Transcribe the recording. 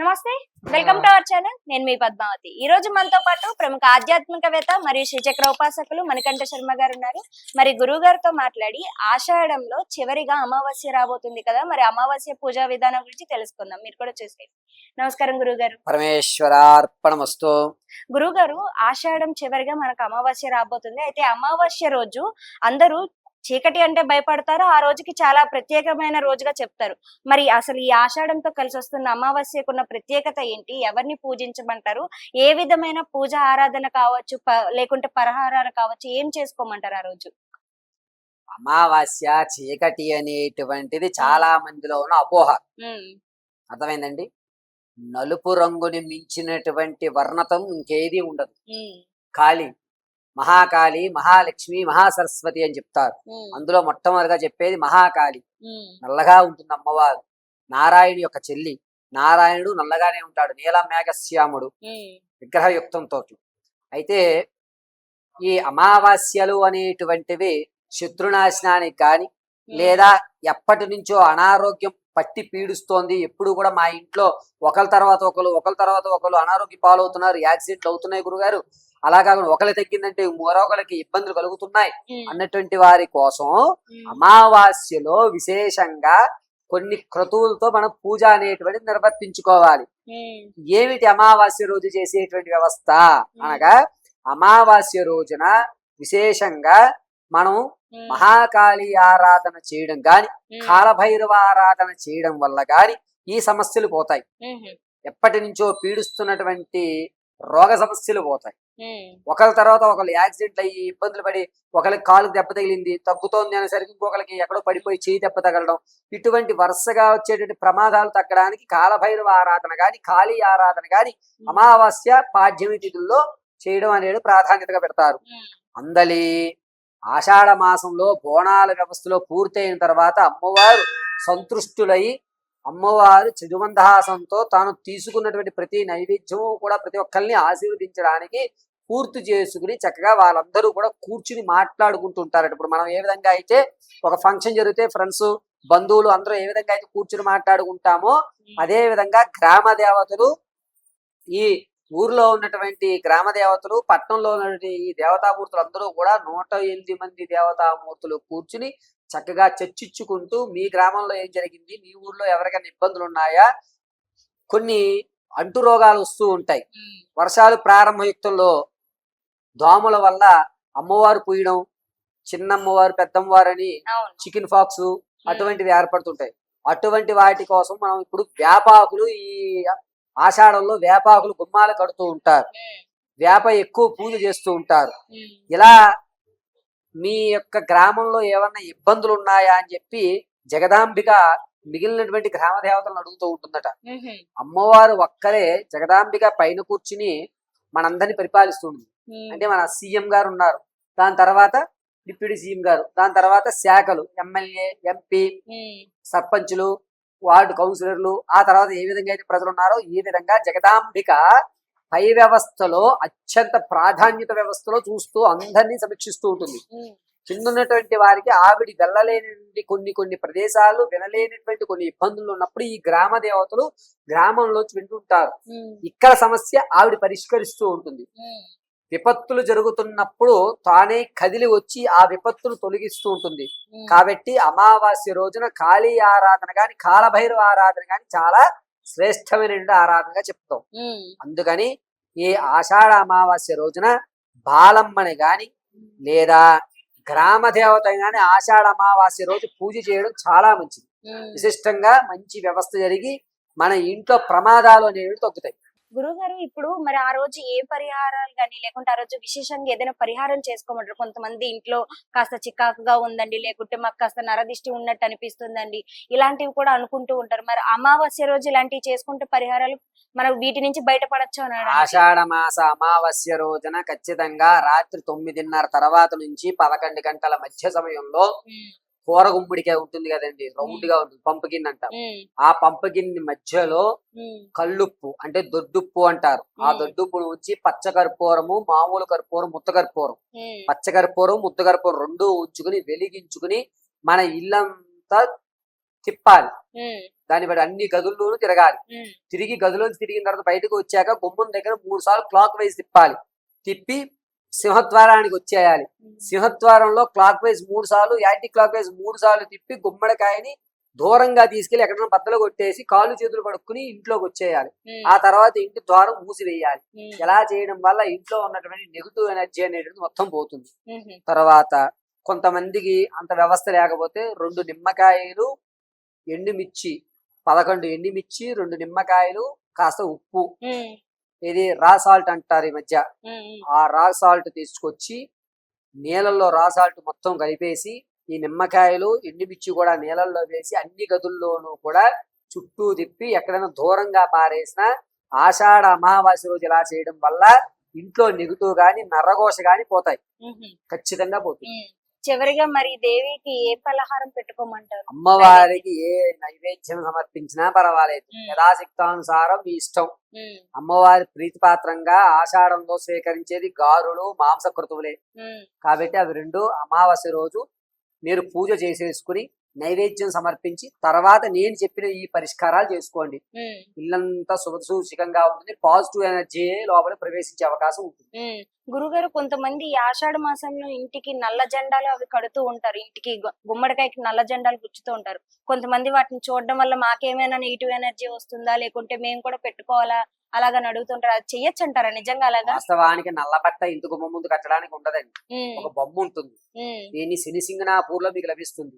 నమస్తే welcome to our channel నేను మీ పద్మావతి. ఈ రోజు మనతో పాటు ప్రముఖ ఆధ్యాత్మికవేత్త మరియు శ్రీచక్ర ఉపాసకులు మణికంఠ శర్మ గారు ఉన్నారు. మరి గురువు గారితో మాట్లాడి ఆషాఢంలో చివరిగా అమావాస్య రాబోతుంది కదా మరి అమావాస్య పూజా విధానం గురించి తెలుసుకుందాం. మీరు కూడా చూసేయండి నమస్కారం గురువు గారు. పరమేశ్వరార్పణమస్తు. గురువు గారు ఆషాఢం చివరిగా మనకు అమావాస్య రాబోతుంది. అయితే అమావాస్య రోజు అందరూ చీకటి అంటే భయపడతారు ఆ రోజుకి చాలా ప్రత్యేకమైన రోజుగా చెప్తారు. మరి అసలు ఈ ఆషాఢంతో కలిసి వస్తున్న అమావాస్యకున్న ప్రత్యేకత ఏంటి? ఎవరిని పూజించమంటారు? ఏ విధమైన పూజ ఆరాధన కావచ్చు? లేకుంటే పరహారాలు కావచ్చు? ఏం చేసుకోమంటారు ఆ రోజు? అమావాస్య చీకటి అనేటువంటిది చాలా మందిలో ఉన్న అపోహ. అర్థమైందండి? నలుపు రంగుని మించినటువంటి వర్ణతం ఇంకేది ఉండదు. కాళి మహాకాళి మహాలక్ష్మి మహాసరస్వతి అని చెప్తారు. అందులో మొట్టమొదటిగా చెప్పేది మహాకాళి. నల్లగా ఉంటుంది అమ్మవారు. నారాయణుడి యొక్క చెల్లి. నారాయణుడు నల్లగానే ఉంటాడు. నీల మేఘశ్యాముడు. విగ్రహయుక్తంతో అయితే ఈ అమావాస్యలు అనేటువంటివి శత్రునాశనానికి కానీ లేదా ఎప్పటి నుంచో అనారోగ్యం పట్టి పీడిస్తోంది. ఎప్పుడు కూడా మా ఇంట్లో ఒకరి తర్వాత ఒకరు ఒకరి తర్వాత ఒకరు అనారోగ్య పాలవుతున్నారు. యాక్సిడెంట్లు అవుతున్నాయి గురుగారు. అలా కాకుండా ఒకరి తగ్గిందంటే మరొకరికి ఇబ్బందులు కలుగుతున్నాయి అన్నటువంటి వారి కోసం అమావాస్యలో విశేషంగా కొన్ని క్రతువులతో మనం పూజ అనేటువంటిది నిర్వర్తించుకోవాలి. ఏమిటి అమావాస్య రోజు చేసేటువంటి వ్యవస్థ? అనగా అమావాస్య రోజున విశేషంగా మనం మహాకాళి ఆరాధన చేయడం గాని కాలభైరవ ఆరాధన చేయడం వల్ల గాని ఈ సమస్యలు పోతాయి. ఎప్పటి నుంచో పీడిస్తున్నటువంటి రోగ సమస్యలు పోతాయి. ఒకరి తర్వాత ఒకరు యాక్సిడెంట్ అయ్యి ఇబ్బందులు పడి ఒకరికి కాలు దెబ్బ తగిలింది తగ్గుతోంది అనేసరికి ఇంకొకరికి ఎక్కడో పడిపోయి చేయి దెబ్బ తగలడం ఇటువంటి వరుసగా వచ్చేటువంటి ప్రమాదాలు తగ్గడానికి కాలభైరవ ఆరాధన గాని కాళీ ఆరాధన గాని అమావాస్య పాడ్యమి తిథుల్లో చేయడం అనేది ప్రాధాన్యతగా పెడతారు. అందలి ఆషాఢ మాసంలో బోనాల వ్యవస్థలో పూర్తయిన తర్వాత అమ్మవారు సంతృష్టులై అమ్మవారు చిరుమందహాసంతో తాను తీసుకున్నటువంటి ప్రతి నైవేద్యము కూడా ప్రతి ఒక్కరిని ఆశీర్వదించడానికి పూర్తి చేసుకుని చక్కగా వాళ్ళందరూ కూడా కూర్చుని మాట్లాడుకుంటుంటారట ఇప్పుడు మనం ఏ విధంగా అయితే ఒక ఫంక్షన్ జరిగితే ఫ్రెండ్స్ బంధువులు అందరూ ఏ విధంగా అయితే కూర్చుని మాట్లాడుకుంటామో అదే విధంగా గ్రామ దేవతలు ఈ ఊర్లో ఉన్నటువంటి గ్రామ దేవతలు పట్టణంలో ఉన్నటువంటి ఈ దేవతామూర్తులు అందరూ కూడా నూట ఎనిమిది మంది దేవతామూర్తులు కూర్చుని చక్కగా చర్చించుకుంటూ మీ గ్రామంలో ఏం జరిగింది మీ ఊర్లో ఎవరికైనా ఇబ్బందులు ఉన్నాయా? కొన్ని అంటు రోగాలు వస్తూ ఉంటాయి. వర్షాలు ప్రారంభయుక్తంలో దోమల వల్ల అమ్మవారు పూయడం చిన్నమ్మవారు పెద్దమ్మవారు అని చికెన్ ఫాక్స్ అటువంటివి ఏర్పడుతుంటాయి. అటువంటి వాటి కోసం మనం ఇప్పుడు వేపాకులు ఈ ఆషాఢంలో వేపాకులు గుమ్మాలు కడుతూ ఉంటారు. వేప ఎక్కువ పూజ చేస్తూ ఉంటారు. ఇలా మీ యొక్క గ్రామంలో ఏమన్నా ఇబ్బందులు ఉన్నాయా అని చెప్పి జగదాంబిక మిగిలినటువంటి గ్రామ దేవతలను అడుగుతూ ఉంటుందట. అమ్మవారు ఒక్కరే జగదాంబిక పైన కూర్చుని మనందరిని పరిపాలిస్తుంది అంటే మన సీఎం గారు ఉన్నారు. దాని తర్వాత డిప్యూటీ సీఎం గారు దాని తర్వాత శాఖలు ఎమ్మెల్యే ఎంపీ సర్పంచులు వార్డు కౌన్సిలర్లు ఆ తర్వాత ఏ విధంగా అయితే ప్రజలు ఉన్నారో ఈ విధంగా జగదాంబిక పై వ్యవస్థలో అత్యంత ప్రాధాన్యత వ్యవస్థలో చూస్తూ అందరినీ సమీక్షిస్తూ ఉంటుంది. ఉమ్, కింద ఉన్నటువంటి వారికి ఆవిడ వెళ్ళలేని కొన్ని కొన్ని ప్రదేశాలు వినలేనటువంటి కొన్ని ఇబ్బందులు ఉన్నప్పుడు ఈ గ్రామ దేవతలు గ్రామంలోంచి వింటుంటారు. ఇక్కడ సమస్య ఆవిడ పరిష్కరిస్తూ ఉంటుంది. విపత్తులు జరుగుతున్నప్పుడు తానే కదిలి వచ్చి ఆ విపత్తును తొలగిస్తూ ఉంటుంది. కాబట్టి అమావాస్య రోజున కాళీ ఆరాధన గాని కాలభైరవ ఆరాధన గాని చాలా శ్రేష్టమైన ఆరాధనగా చెప్తాం. అందుకని ఈ ఆషాఢ అమావాస్య రోజున బాలమ్మని గాని లేదా గ్రామ దేవత గాని ఆషాఢ అమావాస్య రోజు పూజ చేయడం చాలా మంచిది. విశిష్టంగా మంచి వ్యవస్థ జరిగి మన ఇంట్లో ప్రమాదాలు అనేవి తగ్గుతాయి. గురువు గారు ఇప్పుడు మరి ఆ రోజు ఏ పరిహారాలు కానీ లేకుంటే ఆ రోజు విశేషంగా ఏదైనా పరిహారం చేసుకోమంటారు? కొంతమంది ఇంట్లో కాస్త చికాకుగా ఉందండి లేకుంటే మాకు కాస్త నరదిష్టి ఉన్నట్టు అనిపిస్తుందండి. ఇలాంటివి కూడా అనుకుంటూ ఉంటారు. మరి అమావాస్య రోజు ఇలాంటివి చేసుకుంటే పరిహారాలు మనం వీటి నుంచి బయటపడచ్చు అన్నాడు ఆషాఢ మాస అమావాస్య రోజున ఖచ్చితంగా రాత్రి తొమ్మిదిన్నర తర్వాత నుంచి పదకొండు గంటల మధ్య సమయంలో కూర గుమ్మడికాయ ఉంటుంది కదండి రౌండ్గా ఉంటుంది పంపకిన్ అంటాం ఆ పంపకిన్ మధ్యలో కల్లుప్పు అంటే దొడ్డుప్పు అంటారు. ఆ. దొడ్డుప్పును ఉంచి పచ్చ కర్పూరము మామూలు కర్పూరం ముత్త కర్పూరం. పచ్చ కర్పూరం ముద్ద కర్పూరం రెండు ఉంచుకుని వెలిగించుకుని మన ఇల్లంతా తిప్పాలి. దాన్ని బట్టి అన్ని గదుల్లోనూ తిరగాలి. తిరిగి గదిలోంచి తిరిగిన తర్వాత బయటకు వచ్చాక గుమ్మం దగ్గర మూడు సార్లు క్లాక్ వైజ్ తిప్పాలి. తిప్పి సింహద్వారానికి వచ్చేయాలి. సింహద్వారంలో క్లాక్ వైజ్ మూడు సార్లు యాంటీ క్లాక్ వైజ్ మూడు సార్లు తిప్పి గుమ్మడికాయని దూరంగా తీసుకెళ్ళి ఎక్కడైనా బద్దలు కొట్టేసి కాళ్ళు చేతులు కడుక్కుని ఇంట్లోకి వచ్చేయాలి. ఆ తర్వాత ఇంటి ద్వారం మూసివేయాలి. ఎలా చేయడం వల్ల ఇంట్లో ఉన్నటువంటి నెగిటివ్ ఎనర్జీ అనేది మొత్తం పోతుంది. తర్వాత కొంతమందికి అంత వ్యవస్థ లేకపోతే రెండు నిమ్మకాయలు ఎండుమిర్చి పదకొండు ఎండుమిర్చి రెండు నిమ్మకాయలు కాస్త ఉప్పు. ఇది రా సాల్ట్ అంటారు ఈ మధ్య. ఆ రా సాల్ట్ తీసుకొచ్చి నీళ్ళల్లో రా సాల్ట్ మొత్తం కలిపేసి ఈ నిమ్మకాయలు ఎండుమిర్చి కూడా నీళ్ళల్లో వేసి అన్ని గదుల్లోనూ కూడా చుట్టూ తిప్పి ఎక్కడైనా దూరంగా పారేసిన ఆషాఢ అమావాస్య రోజు ఇలా చేయడం వల్ల ఇంట్లో నెగిటివ్ గాని నరఘోష గాని పోతాయి. ఖచ్చితంగా పోతాయి. ఉమ్. చివరిగా మరి దేవికి ఏ పలహారం పెట్టుకోమంటారు? అమ్మవారికి ఏ నైవేద్యం సమర్పించినా పర్వాలేదు. యథాశక్తానుసారం మీ ఇష్టం. అమ్మవారి ప్రీతిపాత్రంగా ఆషాఢంలో స్వీకరించేది గారులు మాంసకృతువులే. కాబట్టి అవి రెండు అమావాస్య రోజు మీరు పూజ చేసేసుకుని నైవేద్యం సమర్పించి తర్వాత నేను చెప్పిన ఈ పరిష్కారాలు చేసుకోండి. ఇల్లంతా శుభసూచికంగా ఉంటుంది. పాజిటివ్ ఎనర్జీ లోపల ప్రవేశించే అవకాశం ఉంటుంది. గురుగారు కొంతమంది ఆషాఢ మాసంలో ఇంటికి నల్ల జెండాలు అవి కడుతూ ఉంటారు. ఇంటికి గుమ్మడికాయకి నల్ల జెండాలు గుచ్చుతూ ఉంటారు. కొంతమంది వాటిని చూడడం వల్ల మాకేమైనా నెగిటివ్ ఎనర్జీ వస్తుందా? లేకుంటే మేము కూడా పెట్టుకోవాలా? అలాగని అడుగుతుంటారు. అది చెయ్యొచ్చు అంటారా నిజంగా అలాగా? వాస్తవానికి నల్ల బట్ట ఇంటి గుమ్మ ముందు కట్టడానికి ఉండదండి. ఒక బొమ్మ ఉంటుంది. దీన్ని శని సింగనాపూర్లో మీకు లభిస్తుంది.